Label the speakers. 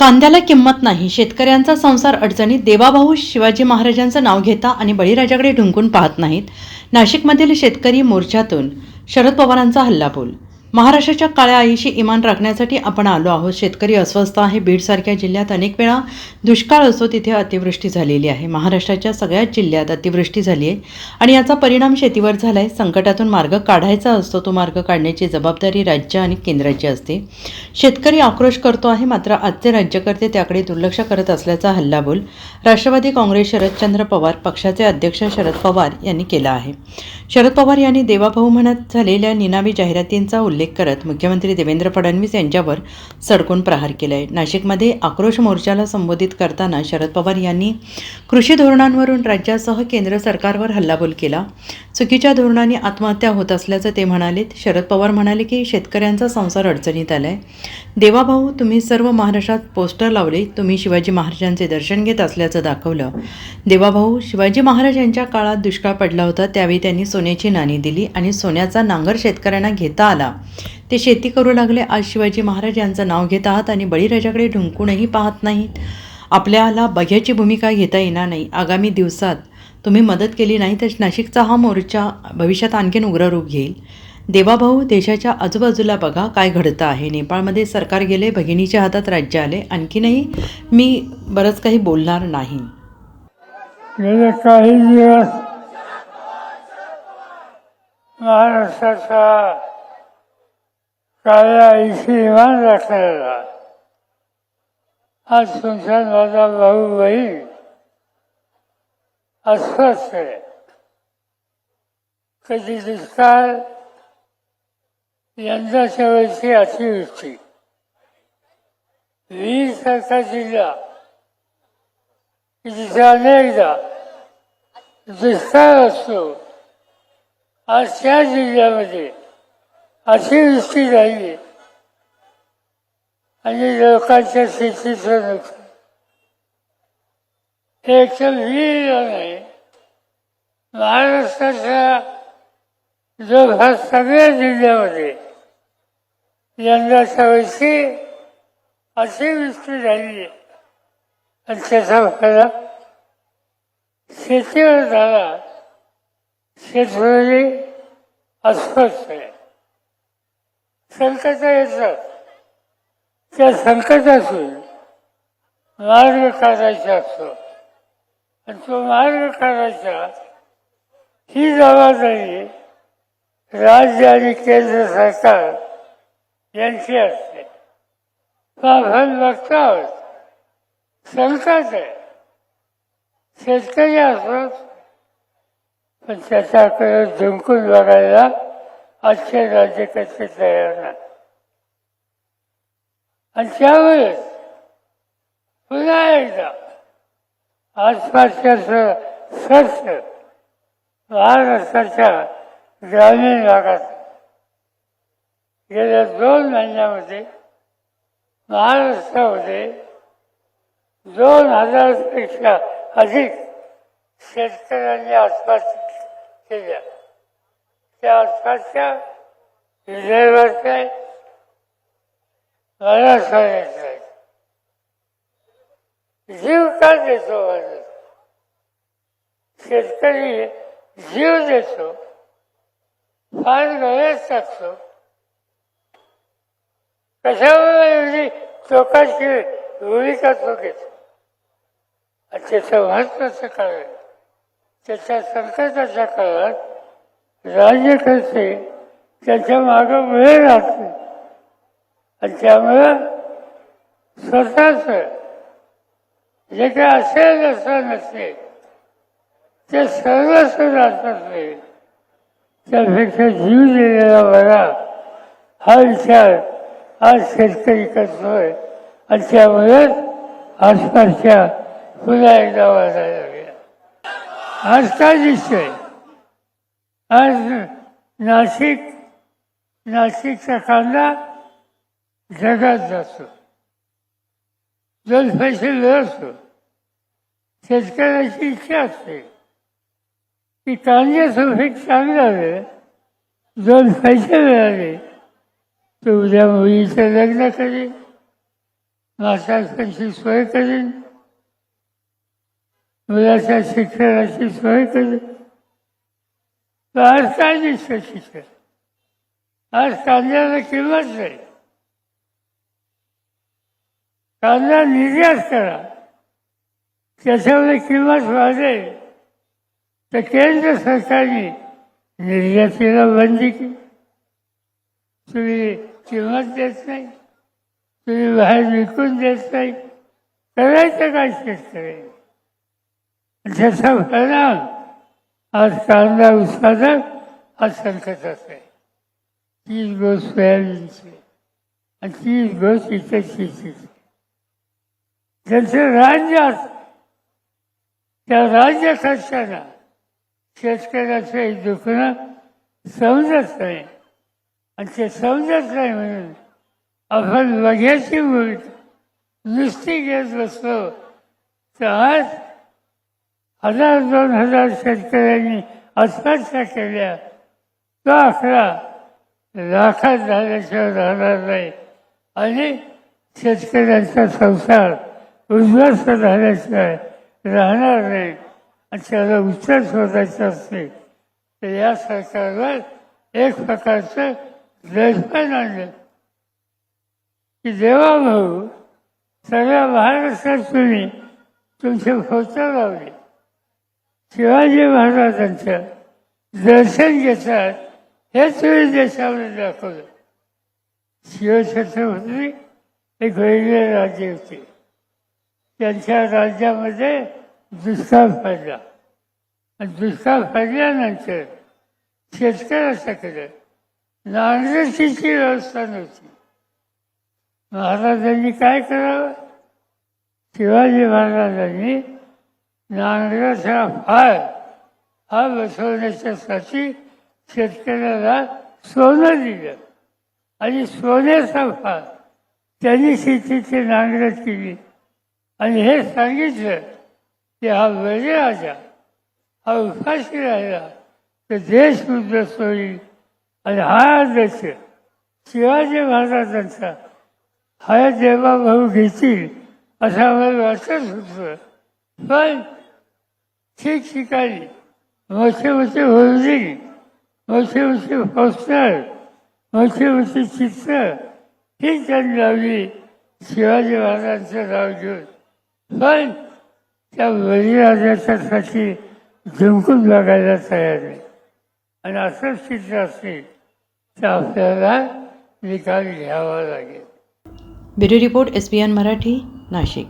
Speaker 1: कांद्याला किंमत नाही. शेतकऱ्यांचा संसार अडचणीत देवाभाऊ शिवाजी महाराजांचं नाव घेता आणि बळीराजाकडे ढुंकून पाहत नाहीत. नाशिकमधील शेतकरी मोर्चातून शरद पवारांचा हल्लाबोल महाराष्ट्राच्या काळ्या आईशी इमान राखण्यासाठी आपण आलो आहोत. शेतकरी अस्वस्थ आहे. बीडसारख्या जिल्ह्यात अनेक वेळा दुष्काळ असतो. तिथे अतिवृष्टी झालेली आहे. महाराष्ट्राच्या सगळ्याच जिल्ह्यात अतिवृष्टी झाली आहे. आणि याचा परिणाम शेतीवर झाला आहे संकटातून मार्ग काढायचा असतो. तो मार्ग काढण्याची जबाबदारी राज्य आणि केंद्राची असते. शेतकरी आक्रोश करतो आहे. मात्र आजचे राज्यकर्ते त्याकडे दुर्लक्ष करत असल्याचा हल्लाबोल राष्ट्रवादी काँग्रेस शरदचंद्र पवार पक्षाचे अध्यक्ष शरद पवार यांनी केला आहे. शरद पवार यांनी देवाभाऊ म्हणत झालेल्या निनावी जाहिरातींचा उल्लेख करत मुख्यमंत्री देवेंद्र फडणवीस यांच्यावर सडकून प्रहार केला आहे नाशिकमध्ये आक्रोश मोर्चाला संबोधित करताना शरद पवार यांनी कृषी धोरणांवरून राज्यासह केंद्र सरकारवर हल्लाबोल केला. चुकीच्या धोरणांनी आत्महत्या होत असल्याचं ते म्हणालेत शरद पवार म्हणाले की शेतकऱ्यांचा संसार अडचणीत आलाय. देवाभाऊ तुम्ही सर्व महाराष्ट्रात पोस्टर लावले. तुम्ही शिवाजी महाराजांचे दर्शन घेत असल्याचं दाखवलं. देवाभाऊ शिवाजी महाराज यांच्या काळात दुष्काळ पडला होता त्यावेळी त्यांनी सोन्याची नाणी दिली आणि सोन्याचा नांगर शेतकऱ्यांना घेता आला. ते शेती करू लागले. आज शिवाजी महाराज यांचं नाव घेत आहात आणि बळीराजाकडे ढुंकूनही पाहत नाहीत. आपल्याला बघ्याची भूमिका घेता येणार नाही. आगामी दिवसात तुम्ही मदत केली नाही तर नाशिकचा हा मोर्चा भविष्यात आणखीन उग्र रूप घेईल. देवाभाऊ देशाच्या आजूबाजूला बघा काय घडतं आहे. नेपाळमध्ये सरकार गेले भगिनीच्या हातात राज्य आले. आणखीनही मी बरंच काही बोलणार नाही.
Speaker 2: महाराष्ट्राचा काळ्या ऐशी इमान राखलेला. आज तुमचा माझा भाऊ बहीण अस्वस्थ आहे. कधी दुष्काळ? यंदाच्या वेळची अतिवृष्टी वीस सारखा जिल्हा की जिथे अनेकदा दुष्काळ असतो. आज त्या जिल्ह्यामध्ये वृष्टी झाली. आणि लोकांच्या शेतीचं नुकसान. हे एक तर वीर नाही महाराष्ट्राच्या जवळपास सगळ्या जिल्ह्यामध्ये यंदाच्या वर्षी वृष्टी झाली. आणि त्याचा फायदा शेतीवर झाला. शेतकरी अस्वस्थ आहे. संकट येतं. त्या संकटातून मार्ग काढायचा असतो. आणि तो मार्ग काढायचा ही जबाबदारी राज्य आणि केंद्र सरकार यांची असते. आपण बघतो आहोत संकट आहे. शेतकरी असोत पण त्याच्याकडे झुंकून बघायला आजचे राज्यकर्ते तयार नाही. आणि त्यावेळेस पुन्हा एकदा आसपासच्या स्वच्छ महाराष्ट्राच्या ग्रामीण भागात गेल्या दोन महिन्यामध्ये महाराष्ट्रामध्ये दोन हजारपेक्षा अधिक शेतकऱ्यांनी आत्महत्या केल्या त्या आत्महत्या विजयवरच्या महाराष्ट्राच्या जीव का देतो माझा? शेतकरी जीव देतो फार गरज टाकतो कशामुळे एवढी टोकाची भूमिका तो घेतो आणि त्याचं महत्वाचं कारण त्याच्या संकटाच्या काळात राज्य करते त्याच्या मागं वेळ राहते. आणि त्यामुळं स्वतःच जे काय असेल असं नसेल ते सर्वस्व राहतात नाही त्यापेक्षा जीव दिलेला बरा हा विचार आज शेतकरी करतोय. आणि त्यामुळेच आसपासच्या पुन्हा एकदा वाजायला लागल्या आज काय आज नाशिक नाशिकचा कांदा जगात जातो. दोन पैसे मिळतो शेतकऱ्याची इच्छा असते. की कांद्याचं पीक चांगलं आलं दोन पैसे मिळाले. तर उद्या मुलीचं लग्न करेन. माशांची सोय करेन. मुलाच्या शिक्षणाची सोय करेन तर आज काय दिसतं शिक्षण आज कांद्याला किंमत नाही कांदा निर्यात करा त्याच्यामध्ये किंमत वाढेल तर केंद्र सरकारने निर्यातीला बंदी केली तुम्ही किंमत देत नाही तुम्ही बाहेर विकून देत नाही करायचं काय शेतकऱ्यांनी ज्याचा परिणाम आज कांदा उत्पादक हा संकटात आहे तीस गोष्ट सोयाबीनची आणि तीस गोष्ट इतर शेतीची त्यांचं राज्य असतं त्या राज्यात असताना शेतकऱ्याचं दुखणं समजत नाही. आणि ते समजत नाही म्हणून आपण बघ्याची भूमिका नुसती घेत बसलो तर आज हजार दोन हजार शेतकऱ्यांनी आत्महत्या केल्या. तो आकडा लाखात झाल्याशिवाय राहणार नाही. आणि शेतकऱ्यांचा संसार उद्ध्वस्त झाल्याशिवाय राहणार नाही. आणि त्याला उत्तर शोधायचं असते. तर या सरकारवर एक प्रकारचं द्वेषपण आणलं. की देवा भाऊ सगळ्या महाराष्ट्रात तुम्ही तुमचे फोटो लावले. शिवाजी महाराजांचं दर्शन घेतात हे वेळी देशामध्ये दाखवलं. शिवछत्रपती एक वेगळे राज्य होते. त्यांच्या राज्यामध्ये दुष्काळ पडला. आणि दुष्काळ पडल्यानंतर शेतकऱ्याच्याकडे नांगरतीची व्यवस्था नव्हती. महाराजांनी काय करावं? शिवाजी महाराजांनी नांगराचा फाळ हा बसवण्याच्यासाठी शेतकऱ्याला सोनं दिलं. आणि सोन्याचा फाळ त्यांनी शेतीची नांगरट केली. आणि हे सांगितलं की हा राजा हा उपाशी राहिला तर देश उद्ध्वस्त होईल. आणि हा आदर्श शिवाजी महाराजांचा हा देवाभाऊ घेतील असं आम्हाला वाटत होतं. पण ठिकठिकाणी. मोठे मोठे होल्डिंग मोठे मोठे पोस्टर मोठे मोठे चित्र. ही त्यांनी लावली शिवाजी महाराजांचं नाव घेऊन. पण त्या बळीराजाच्यासाठी झुंकून बघायला तयार नाही आणि असंच चित्र असेल तर आपल्याला निकाल घ्यावा लागेल.
Speaker 1: Bureau report S B N Marathi Nashik.